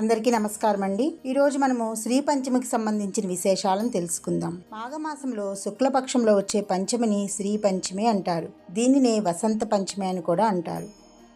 అందరికీ నమస్కారం అండి ఈరోజు మనము శ్రీ పంచమికి సంబంధించిన విశేషాలను తెలుసుకుందాం. మాఘమాసంలో శుక్లపక్షంలో వచ్చే పంచమిని శ్రీ పంచమి అంటారు. దీనినే వసంత పంచమి అని కూడా అంటారు.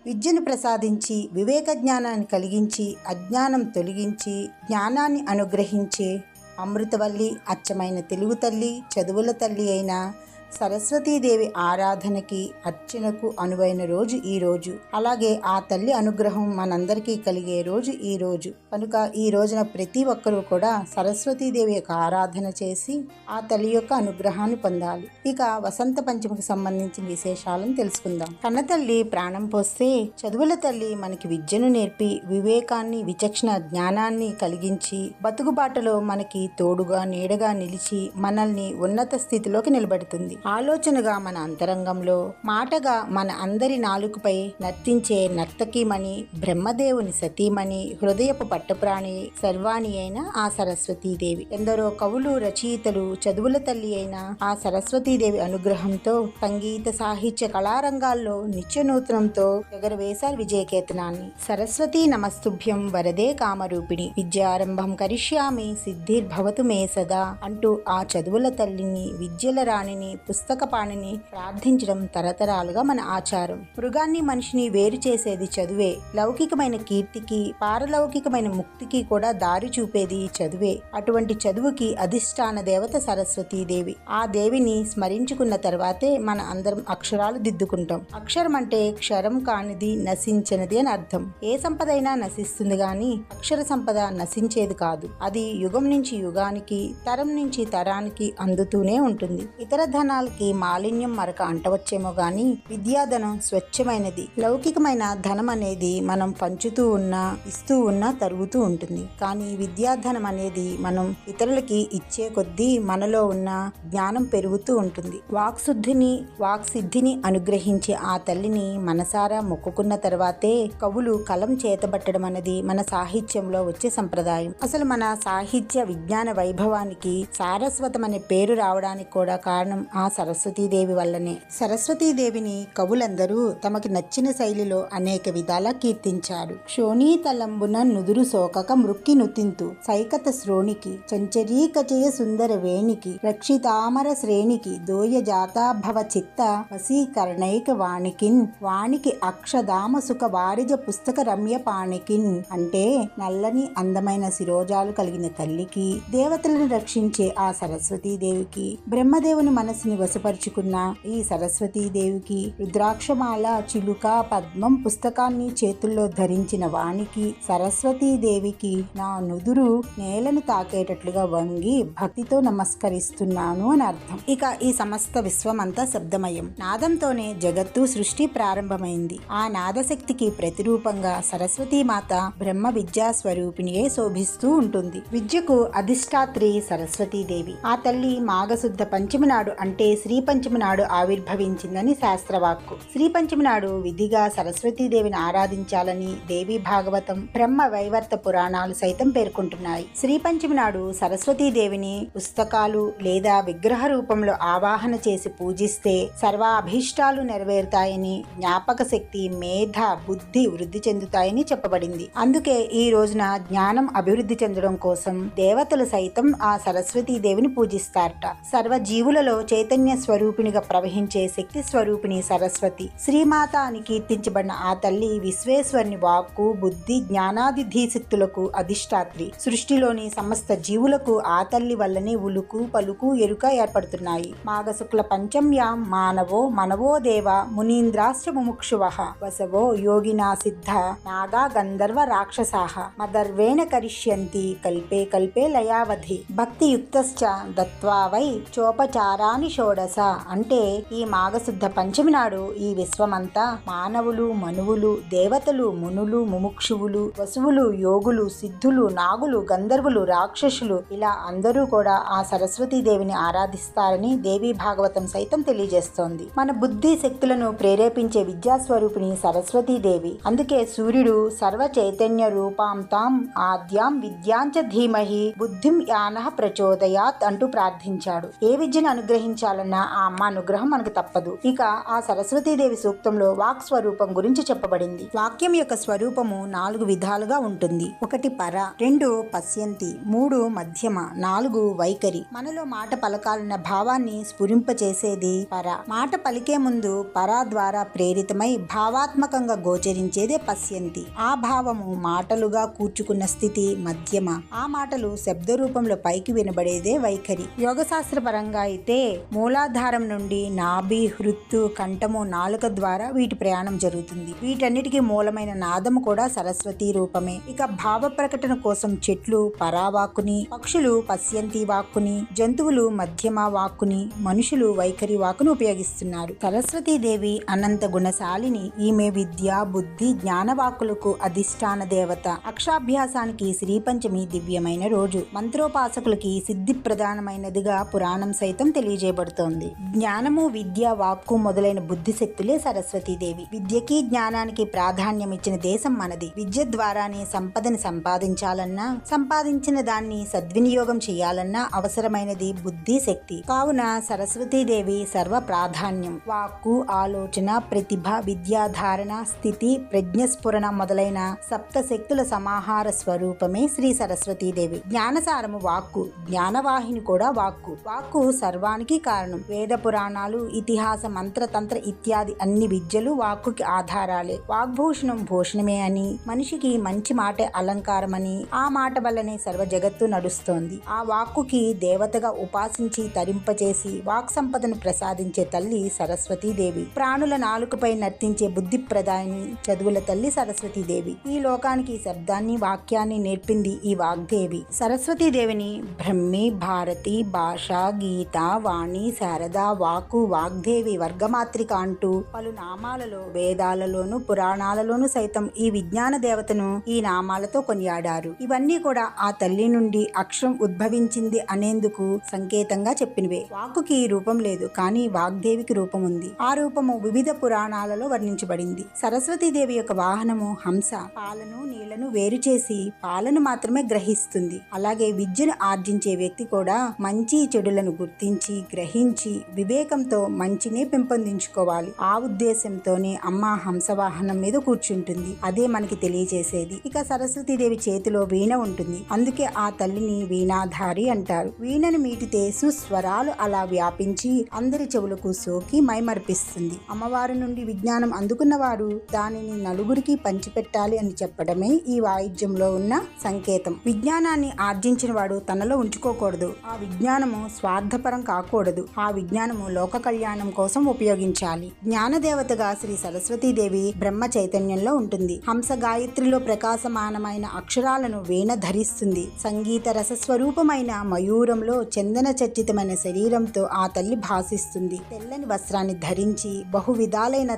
విద్యను ప్రసాదించి వివేక జ్ఞానాన్ని కలిగించి అజ్ఞానం తొలగించి జ్ఞానాన్ని అనుగ్రహించే అమృతవల్లి అచ్చమైన తెలుగు తల్లి చదువుల తల్లి అయిన సరస్వతీదేవి ఆరాధనకి అర్చనకు అనువైన రోజు ఈ రోజు. అలాగే ఆ తల్లి అనుగ్రహం మనందరికీ కలిగే రోజు ఈ రోజు. కనుక ఈ రోజున ప్రతి ఒక్కరూ కూడా సరస్వతీదేవి యొక్క ఆరాధన చేసి ఆ తల్లి యొక్క అనుగ్రహాన్ని పొందాలి. ఇక వసంత పంచమికి సంబంధించిన విశేషాలను తెలుసుకుందాం. కన్నతల్లి ప్రాణం పోస్తే చదువుల తల్లి మనకి విద్యను నేర్పి వివేకాన్ని విచక్షణ జ్ఞానాన్ని కలిగించి బతుకుబాటలో మనకి తోడుగా నీడగా నిలిచి మనల్ని ఉన్నత స్థితిలోకి నిలబెడుతుంది. ఆలోచనగా మన అంతరంగంలో మాటగా మన అందరి నాలుకపై నర్తించే నర్తకీమణి బ్రహ్మదేవుని సతీమణి హృదయపు పట్టప్రాణి సర్వాణి అయిన ఆ సరస్వతీదేవి. ఎందరో కవులు రచయితలు చదువుల తల్లి అయిన ఆ సరస్వతీదేవి అనుగ్రహంతో సంగీత సాహిత్య కళారంగాల్లో నిత్య నూతనంతో ఎగరవేశారు విజయకేతనాన్ని. సరస్వతీ నమస్తుభ్యం వరదే కామరూపిణి. విద్యారంభం కరిష్యామి సిద్ధిర్భవతు మే సదా అంటూ ఆ చదువుల తల్లిని విద్యల రాణిని పుస్తకపాణిని ప్రార్థించడం తరతరాలుగా మన ఆచారం. మృగాన్ని మనిషిని వేరు చేసేది చదువే. లౌకికమైన కీర్తికి పారలౌకికమైన ముక్తికి కూడా దారి చూపేది చదువే. అటువంటి చదువుకి అధిష్టాన దేవత సరస్వతీదేవి ఆ దేవిని స్మరించుకున్న తర్వాతే మన అందరం అక్షరాలు దిద్దుకుంటాం. అక్షరం అంటే క్షరం కానిది నశించినది అని అర్థం. ఏ సంపద అయినా నశిస్తుంది గాని అక్షర సంపద నశించేది కాదు. అది యుగం నుంచి యుగానికి తరం నుంచి తరానికి అందుతూనే ఉంటుంది. ఇతర ధనాలకి మాలిన్యం మరక అంటవచ్చేమో గాని విద్యాధనం స్వచ్ఛమైనది. లౌకికమైన ధనం అనేది మనం పంచుతూ ఉన్నా ఇస్తూ ఉన్నా తరుగుతూ ఉంటుంది. కానీ విద్యాధనం అనేది మనం ఇతరులకి ఇచ్చే కొద్దీ మనలో ఉన్న జ్ఞానం పెరుగుతూ ఉంటుంది. వాక్శుద్ధిని వాక్సిద్ధిని అనుగ్రహించే ఆ తల్లిని మనసారా మొక్కుకున్న తర్వాతే కవులు కలం చేతబట్టడం అనేది మన సాహిత్యంలో వచ్చే సంప్రదాయం. అసలు మన సాహిత్య విజ్ఞాన వైభవానికి సారస్వతం అనే పేరు రావడానికి కూడా కారణం ఆ సరస్వతీదేవి వల్లనే. సరస్వతీదేవిని కవులందరూ తమకి నచ్చిన శైలిలో అనేక విధాలా కీర్తించారు. క్షోణీతలంబున నుదురు సోకక మృక్కి నుతింతు. సైకత శ్రోణికి చంచరీకచయ సుందర వేణికి రక్షితామర శ్రేణికి దోయ జాతాభవ చిత్త వశీకరణైక వాణికిన్ వాణికి అక్షదామ సుఖ వారిజ పుస్తక రమ్య పాణికిన్ అంటే నల్లని అందమైన శిరోజాలు కలిగిన తల్లికి దేవతలను రక్షించే ఆ సరస్వతీదేవికి బ్రహ్మదేవుని మనసుని వశపరుచుకున్న ఈ సరస్వతీదేవికి రుద్రాక్షమాల చిలుక పద్మం పుస్తకాన్ని చేతుల్లో ధరించిన వాణికి సరస్వతీదేవికి నా నుదురు నేలను తాకేటట్లుగా వంగి భక్తితో నమస్కరిస్తున్నాను అని అర్థం. ఇక ఈ సమస్త విశ్వమంతా శబ్దమయం. నాదంతోనే జగత్తు సృష్టి ప్రారంభమైంది. ఆ నాదశక్తికి ప్రతిరూపంగా సరస్వతీమాత బ్రహ్మ విద్యా స్వరూపిణియే శోభిస్తూ ఉంటుంది. విద్యకు అధిష్టాత్రి సరస్వతీదేవి. ఆ తల్లి మాఘశుద్ధ పంచమి నాడు అంటే శ్రీ శ్రీపంచమి నాడు ఆవిర్భవించిందని శాస్త్రవాక్కు. శ్రీపంచమి నాడు విధిగా సరస్వతీదేవిని ఆరాధించాలని దేవి భాగవతం బ్రహ్మ వైవర్త పురాణాలు సైతం పేర్కొంటున్నాయి. శ్రీపంచమి నాడు సరస్వతీదేవిని పుస్తకాలు లేదా విగ్రహ రూపంలో ఆవాహన చేసి పూజిస్తే సర్వాభీష్టాలు నెరవేరుతాయని జ్ఞాపక శక్తి మేధ బుద్ధి వృద్ధి చెందుతాయని చెప్పబడింది. అందుకే ఈ రోజున జ్ఞానం అభివృద్ధి చెందడం కోసం దేవతలు సైతం ఆ సరస్వతీ దేవిని పూజిస్తారట. సర్వ జీవులలో చైతన్య స్వరూపిణిగా ప్రవహించే శక్తి స్వరూపిణి సరస్వతి. శ్రీమాత అని కీర్తించబడిన ఆ తల్లి విశ్వేశ్వరుని వాక్కు బుద్ధి జ్ఞానాది ధీశక్తులకు అధిష్టాత్రి. సృష్టిలోని సమస్త జీవులకు ఆ తల్లి వల్లనే ఉలుకు పలుకు ఎరుక ఏర్పడుతున్నాయి. మాఘశుక్ల పంచమ్యాం మానవో మనవో దేవ మునీంద్రాశ్ర ముముక్షువ. వసవో యోగినా సిద్ధ నాగా గంధర్వ రాక్షసాహ మదర్వేణ కరిష్యంతి కల్పే కల్పే లయావధి. భక్తియుక్తశ్చ దత్వా వై చోపచారాని షోడశ. అంటే ఈ మాఘశుద్ధ పంచమి నాడు ఈ విశ్వమంతా మానవులు మనువులు దేవతలు మునులు ముముక్షువులు వసువులు యోగులు సిద్ధులు నాగులు గంధర్వులు రాక్షసులు ఇలా అందరూ కూడా ఆ సరస్వతీదేవిని ఆరాధిస్తారని దేవి భాగవతం సైతం తెలియజేస్తోంది. మన బుద్ధి శక్తులను ప్రేరేపించే విద్యాస్వరూపిణి సరస్వతీదేవి అందుకే సూర్యుడు సర్వ చైతన్య రూపాం తాం ఆద్యాం విద్యాంచ ధీమహి బుద్ధిం యానః ప్రచోదయాత్ అంటూ ప్రార్థించాడు. ఏ విద్యను అనుగ్రహించాలి సాధించాలన్నా ఆ అమ్మ అనుగ్రహం మనకు తప్పదు. ఇక ఆ సరస్వతీదేవి సూక్తంలో వాక్ స్వరూపం గురించి చెప్పబడింది. వాక్యం యొక్క స్వరూపము నాలుగు విధాలుగా ఉంటుంది. ఒకటి పర రెండు పశ్యంతి మూడు మధ్యమ నాలుగు వైఖరి. మనలో మాట పలకాలన్న భావాన్ని స్ఫురింపచేసేది పర. మాట పలికే ముందు పరా ద్వారా ప్రేరితమై భావాత్మకంగా గోచరించేదే పశ్యంతి. ఆ భావము మాటలుగా కూర్చుకున్న స్థితి మధ్యమ. ఆ మాటలు శబ్ద రూపంలో పైకి వినబడేదే వైఖరి. యోగశాస్త్రపరంగా అయితే మూలాధారం నుండి నాభి హృత్తు కంఠము నాలుక ద్వారా వీటి ప్రయాణం జరుగుతుంది. వీటన్నిటికీ మూలమైన నాదము కూడా సరస్వతి రూపమే. ఇక భావ ప్రకటన కోసం చెట్లు పరావాక్కుని పక్షులు పశ్యంతి వాక్కుని జంతువులు మధ్యమ వాక్కుని మనుషులు వైఖరి వాక్కును ఉపయోగిస్తున్నారు. సరస్వతీదేవి అనంత గుణశాలిని. ఈమె విద్య బుద్ధి జ్ఞాన వాక్కులకు అధిష్టాన దేవత. అక్షాభ్యాసానికి శ్రీపంచమి దివ్యమైన రోజు. మంత్రోపాసకులకి సిద్ధి ప్రధానమైనదిగా పురాణం సైతం తెలియజేయబడుతుంది. జ్ఞానము విద్య వాక్కు మొదలైన బుద్ధి శక్తులే సరస్వతీదేవి. విద్యకి జ్ఞానానికి ప్రాధాన్యం ఇచ్చిన దేశం మనది. విద్య ద్వారానే సంపదని సంపాదించాలన్నా సంపాదించిన దాన్ని సద్వినియోగం చేయాలన్నా అవసరమైనది బుద్ధి శక్తి కావున సరస్వతీదేవి సర్వ ప్రాధాన్యం వాక్కు ఆలోచన ప్రతిభ విద్యాధారణ స్థితి ప్రజ్ఞస్ఫురణ మొదలైన సప్త శక్తుల సమాహార స్వరూపమే శ్రీ సరస్వతీదేవి. జ్ఞానసారము వాక్కు. జ్ఞానవాహిని కూడా వాక్కు. వాక్కు సర్వానికి కారణం వేద పురాణాలు ఇతిహాస మంత్రతంత్ర ఇత్యాది అన్ని విద్యలు వాక్కుకి ఆధారాలే. వాగ్భూషణం భూషణమే అని మనిషికి మంచి మాటే అలంకారమని ఆ మాట వల్లనే సర్వ జగత్తు నడుస్తోంది. ఆ వాక్కుకి దేవతగా ఉపాసించి తరింపచేసి వాక్ సంపదను ప్రసాదించే తల్లి సరస్వతీదేవి. ప్రాణుల నాలుకపై నర్తించే బుద్ధి ప్రదాయిని చదువుల తల్లి సరస్వతీదేవి. ఈ లోకానికి శబ్దాన్ని వాక్యాన్ని నేర్పింది ఈ వాగ్దేవి. సరస్వతీదేవిని బ్రహ్మి భారతి భాష గీత వాణి శారద వాకు వాగ్దేవి వర్గమాత్రిక అంటూ పలు నామాలలో వేదాలలోను పురాణాలలోను సైతం ఈ విజ్ఞాన దేవతను ఈ నామాలతో కొనియాడారు. ఇవన్నీ కూడా ఆ తల్లి నుండి అక్షరం ఉద్భవించింది అనేందుకు సంకేతంగా చెప్పినవే. వాక్కుకి రూపం లేదు కానీ వాగ్దేవికి రూపం ఉంది. ఆ రూపము వివిధ పురాణాలలో వర్ణించబడింది. సరస్వతీదేవి యొక్క వాహనము హంస. పాలను నీళ్ళను వేరు చేసి పాలను మాత్రమే గ్రహిస్తుంది. అలాగే విద్యను ఆర్జించే వ్యక్తి కూడా మంచి చెడులను గుర్తించి గ్రహించి వివేకంతో మంచినే పెంపొందించుకోవాలి. ఆ ఉద్దేశంతోనే అమ్మ హంసవాహనం మీద కూర్చుంటుంది. అదే మనకి తెలియజేసేది. ఇక సరస్వతీదేవి చేతిలో వీణ ఉంటుంది. అందుకే ఆ తల్లిని వీణాధారి అంటారు. వీణను మీటితే సుస్వరాలు అలా వ్యాపించి అందరి చెవులకు సోకి మైమర్పిస్తుంది. అమ్మవారి నుండి విజ్ఞానం అందుకున్నవారు దానిని నలుగురికి పంచిపెట్టాలి అని చెప్పడమే ఈ వాయిద్యంలో ఉన్న సంకేతం. విజ్ఞానాన్ని ఆర్జించిన వాడు తనలో ఉంచుకోకూడదు. ఆ విజ్ఞానము స్వార్థపరం కాకూడదు. ఆ విజ్ఞానము లోక కళ్యాణం కోసం ఉపయోగించాలి. జ్ఞానదేవతగా శ్రీ సరస్వతీదేవి బ్రహ్మ చైతన్యంలో ఉంటుంది. హంస గాయత్రిలో ప్రకాశమానమైన అక్షరాలను వీణ ధరిస్తుంది. సంగీత రస స్వరూపమైన మయూరంలో చందన చర్చితమైన శరీరంతో ఆ తల్లి భాసిస్తుంది. తెల్లని వస్త్రాన్ని ధరించి బహు విధాలైన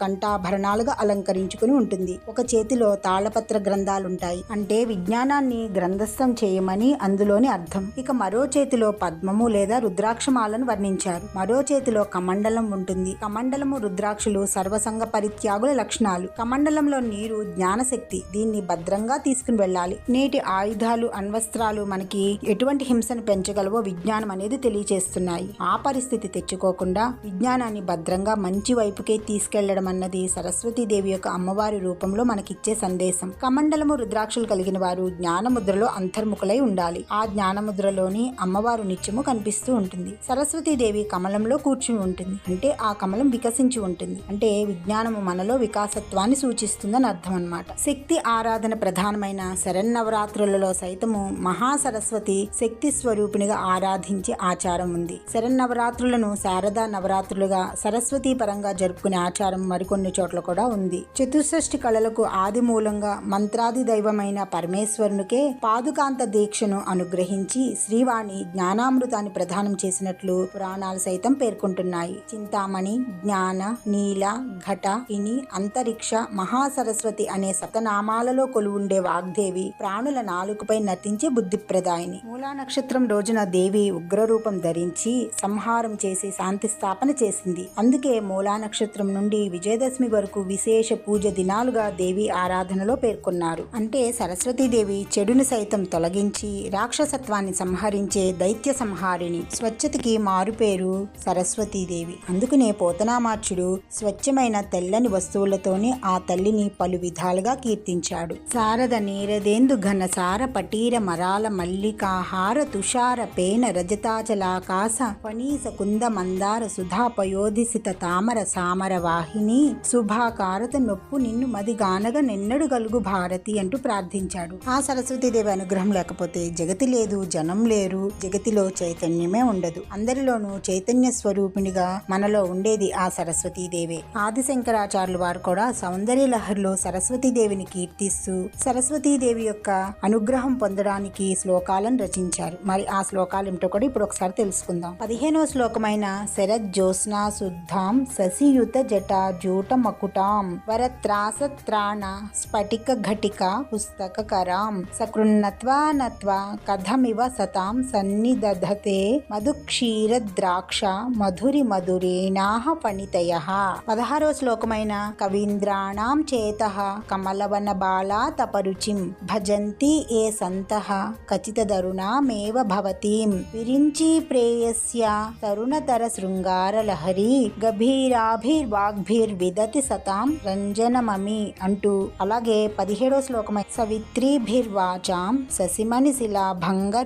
కంఠాభరణాలుగా అలంకరించుకుని ఉంటుంది. ఒక చేతిలో తాళపత్ర గ్రంథాలుంటాయి. అంటే విజ్ఞానాన్ని గ్రంథస్థం చేయమని అందులోని అర్థం. ఇక మరో చేతిలో పద్మము లేదా రుద్రాక్షమాలను వర్ణించారు. మరో చేతిలో కమండలం ఉంటుంది. కమండలము రుద్రాక్షలు సర్వసంగ పరిత్యాగుల లక్షణాలు. కమండలంలో నీరు జ్ఞానశక్తి దీన్ని భద్రంగా తీసుకుని వెళ్ళాలి. నేటి ఆయుధాలు అణ్వస్త్రాలు మనకి ఎటువంటి హింసను పెంచగలవో విజ్ఞానం అనేది తెలియచేస్తున్నాయి. ఆ పరిస్థితి తెచ్చుకోకుండా విజ్ఞానాన్ని భద్రంగా మంచి వైపుకే తీసుకెళ్ళడం అన్నది సరస్వతీదేవి యొక్క అమ్మవారి రూపంలో మనకిచ్చే సందేశం. కమండలము రుద్రాక్షలు కలిగిన వారు జ్ఞానముద్రలో అంతర్ముఖులై ఉండాలి. ఆ జ్ఞానముద్రలోని అమ్మవారు నిత్యము కనిపిస్తూ ఉంటుంది. సరస్వతీదేవి కమలంలో కూర్చుని ఉంటుంది. అంటే ఆ కమలం వికసించి ఉంటుంది. అంటే విజ్ఞానము మనలో వికాసత్వాన్ని సూచిస్తుందని అర్థం అన్నమాట. శక్తి ఆరాధన ప్రధానమైన శరన్నవరాత్రులలో సైతము మహాసరస్వతి శక్తి స్వరూపిణిగా ఆరాధించే ఆచారం ఉంది. శరన్నవరాత్రులను శారదా నవరాత్రులుగా సరస్వతీ పరంగా జరుపుకునే ఆచారం మరికొన్ని చోట్ల కూడా ఉంది. చతుషష్ఠి కళలకు ఆది మూలంగా మంత్రాది దైవమైన పరమేశ్వరునికే పాదుకాంత దీక్షను అనుగ్రహించి శ్రీవాణి జ్ఞానామృతాన్ని ప్రదానం చేసినట్లు పురాణాలు సైతం పేర్కొంటున్నాయి. చింతామణి జ్ఞాన నీల ఘట ఇని అంతరిక్ష మహాసరస్వతి అనే సతనామాలలో కొలువుండే వాగ్దేవి ప్రాణుల నాలుకపై బుద్ధి బుద్ధిప్రదాయిని. మూలా నక్షత్రం రోజున దేవి ఉగ్రరూపం ధరించి సంహారం చేసి శాంతి స్థాపన చేసింది. అందుకే మూలా నక్షత్రం నుండి విజయదశమి వరకు విశేష పూజ దినాలుగా దేవి ఆరాధనలో పేర్కొన్నారు. అంటే సరస్వతీదేవి చెడుని సైతం తొలగించి రాక్షసత్వాన్ని సంహరించే దైత్య సంహారిణి. స్వచ్ఛతకి మారుపేరు సరస్వతీదేవి. అందుకనే పోతనామాచ్యుడు స్వచ్ఛమైన తెల్లని వస్తువులతోనే ఆ తల్లిని పలు విధాలుగా కీర్తించాడు. శారద నీరదేందు ఘన సార పటీర మరాల మల్లికాహార తుషార పేన రజతాచలాకాశ పనీస కుంద మందార సుధాపయోధిసిత తామర సామర వాహిని శుభాకారత నొప్పు నిన్ను మదిగానగా నిన్నడు గలుగు భారతి అంటూ ప్రార్థించాడు. ఆ సరస్వతీదేవి అనుగ్రహం లేకపోతే జగతి లేదు జనం లేరు జగతిలో చైతన్యమే ఉండదు. అందరిలోనూ చైతన్య స్వరూపిణిగా మనలో ఉండేది ఆ సరస్వతీదేవే. ఆదిశంకరాచార్యులు వారు కూడా సౌందర్య లహరిలో సరస్వతీదేవిని కీర్తిస్తూ సరస్వతీదేవి యొక్క అనుగ్రహం పొందడానికి శ్లోకాలను రచించారు. మరి ఆ శ్లోకాలు ఏమిటో కూడా ఇప్పుడు ఒకసారి తెలుసుకుందాం. పదిహేనో శ్లోకమైన శరత్ జ్యోత్స్నా శుద్ధాం శశియుత జట జూట మకుటాం వరత్రాసత్రాణ స్ఫటిక ఘటిక పుస్తక కరాం సకృన్నత్వానత్వ కథమివ సతాం సన్నిదధతే మధుక్షీర ద్రాక్ష మధురి మధురేణాహ పణితయ పదహారవ శ్లోకమైన కవీంద్రాణం చేత కమలవన బాలా తపరుచిం భజంతి ఏ సంత ఖచ్చితదరుణామేవ భవతీం. విరించి ప్రేయస్య తరుణతర శృంగారలహరి గభీరాభిర్వాగ్భిర్విదతి సతాం రంజనమమి అంటూ. అలాగే పదిహేడవ శ్లోకమై సవిత్రీభిర్వాచాం శశిమణి శిలాభంగ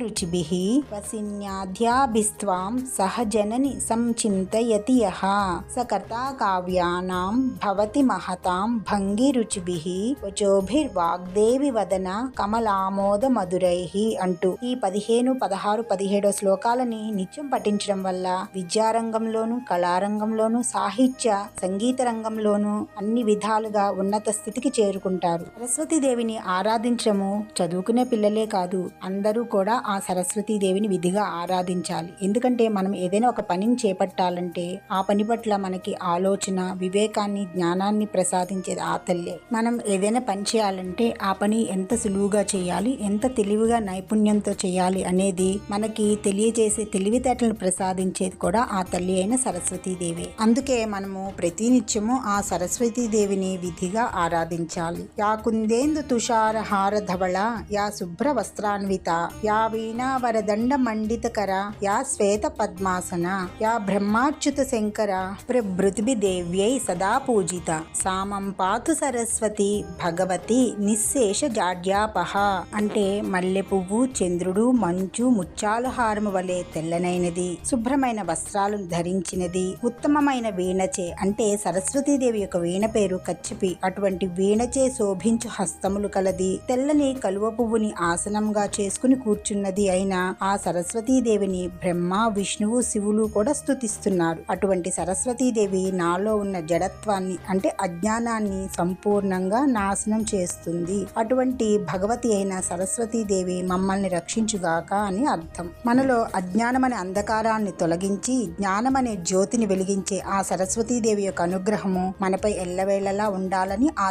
వసిన్యాధ్యా వసిన్యాధ్యాభిస్త్వాం సహజనని సంచింతయతి యః స కర్తా కావ్యానాం భవతి మహతాం భంగిరుచిభిః వచోభిర్వాగ్దేవి వదన కమలామోద మధురైః అంటూ ఈ పదిహేను పదహారు పదిహేడో శ్లోకాలని నిత్యం పఠించడం వల్ల విద్యారంగంలోను కళారంగంలోను సాహిత్య సంగీత రంగంలోను అన్ని విధాలుగా ఉన్నత స్థితికి చేరుకుంటారు. సరస్వతీదేవిని ఆరాధించడము చదువుకునే పిల్లలే కాదు అందరూ కూడా ఆ సరస్వతీదేవిని విధిగా ఆరాధించాలి. ఎందుకంటే మనం ఏదైనా ఒక పనిని చేపట్టాలంటే ఆ పని పట్ల మనకి ఆలోచన వివేకాన్ని జ్ఞానాన్ని ప్రసాదించేది ఆ తల్లే. మనం ఏదైనా పని చేయాలంటే ఆ పని ఎంత సులువుగా చేయాలి ఎంత తెలివిగా నైపుణ్యంతో చేయాలి అనేది మనకి తెలియజేసే తెలివితేటలను ప్రసాదించేది కూడా ఆ తల్లి అయిన సరస్వతీదేవి. అందుకే మనము ప్రతినిత్యము ఆ సరస్వతీదేవిని విధిగా ఆరాధించాలి. యా కుందేందు తుషార హార ధవళ యా శుభ్ర వస్త్రాన్విత యా వీణావరదండ మండితకర యా శ్వేత పద్మాసన యా బ్రహ్మాచ్యుత శంకర. ప్రభృతిభి దేవ్యై సదా పూజిత. సామం పాతు సరస్వతి. భగవతి నిశ్శేష జాడ్యాపహ. అంటే మల్లె పువ్వు చంద్రుడు మంచు ముచ్చాలు హారము వలె తెల్లనైనది. శుభ్రమైన వస్త్రాలు ధరించినది. ఉత్తమమైన వీణచే అంటే సరస్వతీదేవి యొక్క వీణ పేరు కచ్చిపి. అటువంటి వీణచే శోభించు హస్తములు కలది. తెల్లని కలువ పువ్వుని ఆసనంగా చేసుకుని కూర్చున్నది అయిన ఆ సరస్వతీదేవిని బ్రహ్మ విష్ణువు శివులు కూడా స్థుతిస్తున్నారు అటువంటి సరస్వతీదేవి నాలో ఉన్న జడత్వాన్ని అంటే అజ్ఞానాన్ని సంపూర్ణంగా నాశనం చేస్తుంది. అటువంటి భగవతి అయిన సరస్వతీదేవి మమ్మల్ని రక్షించుగాక అని అర్థం. మనలో అజ్ఞానమనే అంధకారాన్ని తొలగించి జ్ఞానమనే జ్యోతిని వెలిగించే ఆ సరస్వతీదేవి యొక్క అనుగ్రహము మనపై ఎల్లవేళలా ఉండాలని ఆ